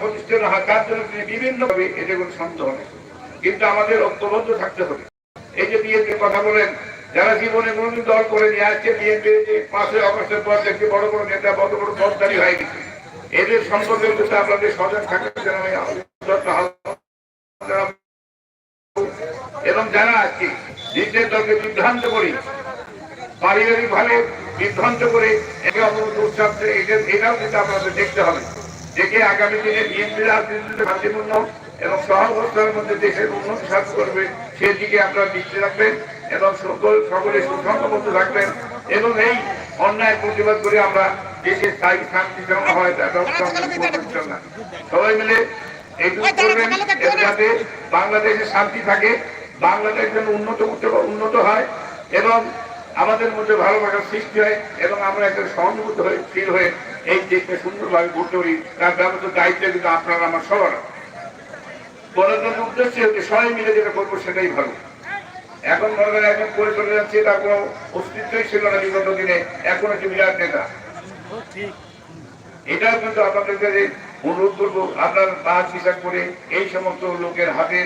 প্রতিষ্ঠিত তার জন্য তিনি বিভিন্ন ভাবে এটা কোনো সন্দেহ নেই কিন্তু আমাদের ঐক্যবদ্ধ থাকতে হবে। এই যে বিএনপি কথা বলেন, যারা জীবনে কোনদিন দল করে নিয়ে আসছে, বিএনপি পাঁচই অগস্টের পর দেখছি বড় বড় নেতা, বড় বড় দলদারি হয়ে গেছে। এদের সম্পর্কে কিন্তু আপনাদের সজাগ থাকার জন্য। এবং যারা আজকে নিজের দলকে বিভ্রান্ত করি, পারিবারিক ভাবে বিভ্রান্ত করে একে অবরোধ উৎসাহছে এটাও কিন্তু আপনাদের দেখতে হবে। দেখে আগামী দিনে বিএনপি রাজনীতিতে শান্তিপূর্ণ এবং সহাবস্থার মধ্যে দেশের উন্নতি সাধন করবে সেদিকে আপনারা দৃষ্টি রাখবেন এবং সকল সকলে সুসংঘবদ্ধ থাকবেন এবং এই অন্যায় প্রতিবাদ করে আমরা দেশের স্থায়ী শান্তি যেন হয় তার ব্যবস্থা সবাই মিলে এইটুকু করবেন যাতে বাংলাদেশে শান্তি থাকে বাংলাদেশ যেন উন্নত করতে উন্নত হয় এবং আমাদের মধ্যে ভালোবাসার সৃষ্টি হয় এবং আমরা একটা সহানুভূত হয়ে স্থির হয়ে এই দেশকে সুন্দরভাবে গড়তে পারি তার ব্যবস্থা দায়িত্ব কিন্তু আপনারা আমার সবার গণতন্ত্র উদ্দেশ্যে হচ্ছে সবাই মিলে যেটা করব সেটাই ভালো। এখন মনে করেন একজন করে চলে যাচ্ছে, তার কোনো অস্তিত্বই ছিল না বিগত দিনে। এখন হচ্ছে বিরাট নেতা। এটাও কিন্তু আপনাদের অনুরোধ করব, আপনার বাস হিসাব করে এই সমস্ত লোকের হাতে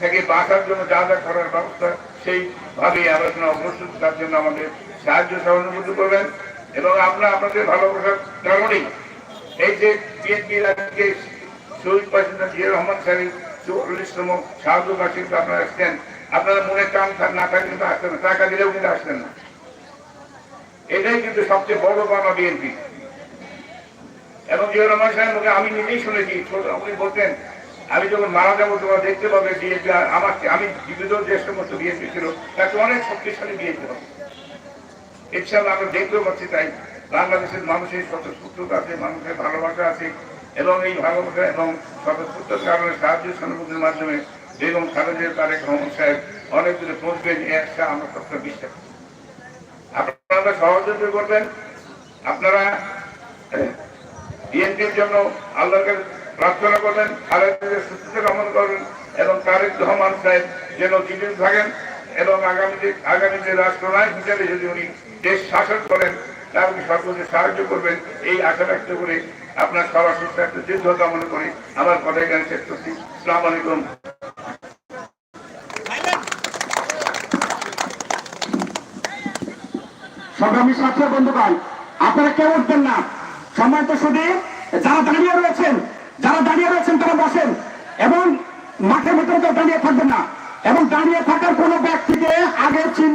থেকে বাঁচার জন্য যা যা করার ব্যবস্থা সেইভাবে আলোচনা অগ্রসর তার জন্য আমাদের সাহায্য সহানুভূতি করবেন এবং আমরা আপনাদের ভালোবাসার কারণেই এই যে বিএনপি আজকে শহীদ প্রেসিডেন্ট জিয়া রহমান সাহেব চল্লিশতম সাহায্য বার্ষিকী আপনারা আসছেন, আপনারা মনে থাক- না থাকলে কিন্তু আসতেন না, টাকা দিলেও কিন্তু আসতেন না। এটাই কিন্তু সবচেয়ে বড় পাওয়া বিএনপি এবং জিয়া রহমান সাহেব আমি নিজেই শুনেছি উনি বলতেন আমি যখন মারা যাব, তোমরা দেখতে পাবে বিএনপি আমার আমি জীবিত যে সমস্ত বিএনপি ছিল তাকে অনেক শক্তিশালী বিএনপি হবে ইনশাল্লাহ আমরা দেখতেও পাচ্ছি তাই বাংলাদেশের মানুষের স্বতঃস্ফূর্ততা আছে, মানুষের ভালোবাসা আছে, এবং এই ভালোবাসা এবং স্বতঃস্ফূর্ততার কারণে সাহায্য সহানুভূতির মাধ্যমে বেগম খালেদের তারেক রহমান সাহেব অনেক দূরে পৌঁছবেন একটা আমরা সবসময় বিশ্বাস আপনারা সহযোগিতা করবেন। আপনারা বিএনপির জন্য আল্লাহর প্রার্থনা করবেন খালেদের সুস্থতা কামনা করবেন এবং তারেক রহমান সাহেব যেন জীবিত থাকেন এবং আগামীতে আগামীতে রাষ্ট্রনায়ক হিসেবে যদি উনি দেশ শাসন করেন তাকে সর্বোচ্চ সাহায্য করবেন। এই আশা ব্যক্ত করে আপনার সবার সুস্থ একটা যুদ্ধ কামনা করি আমার কথা এখানে শেষ করছি। সালাম আলাইকুম। সংগ্রামী ছাত্র বন্ধুগণ, আপনারা কেউ উঠবেন না। সম্মানিত শুধু যারা দাঁড়িয়ে রয়েছেন যারা দাঁড়িয়ে রয়েছেন তারা বসেন এবং মাঠে ভেতরে তো দাঁড়িয়ে থাকবেন না। এবং দাঁড়িয়ে থাকার কোনো ব্যক্তিকে আগে চিহ্ন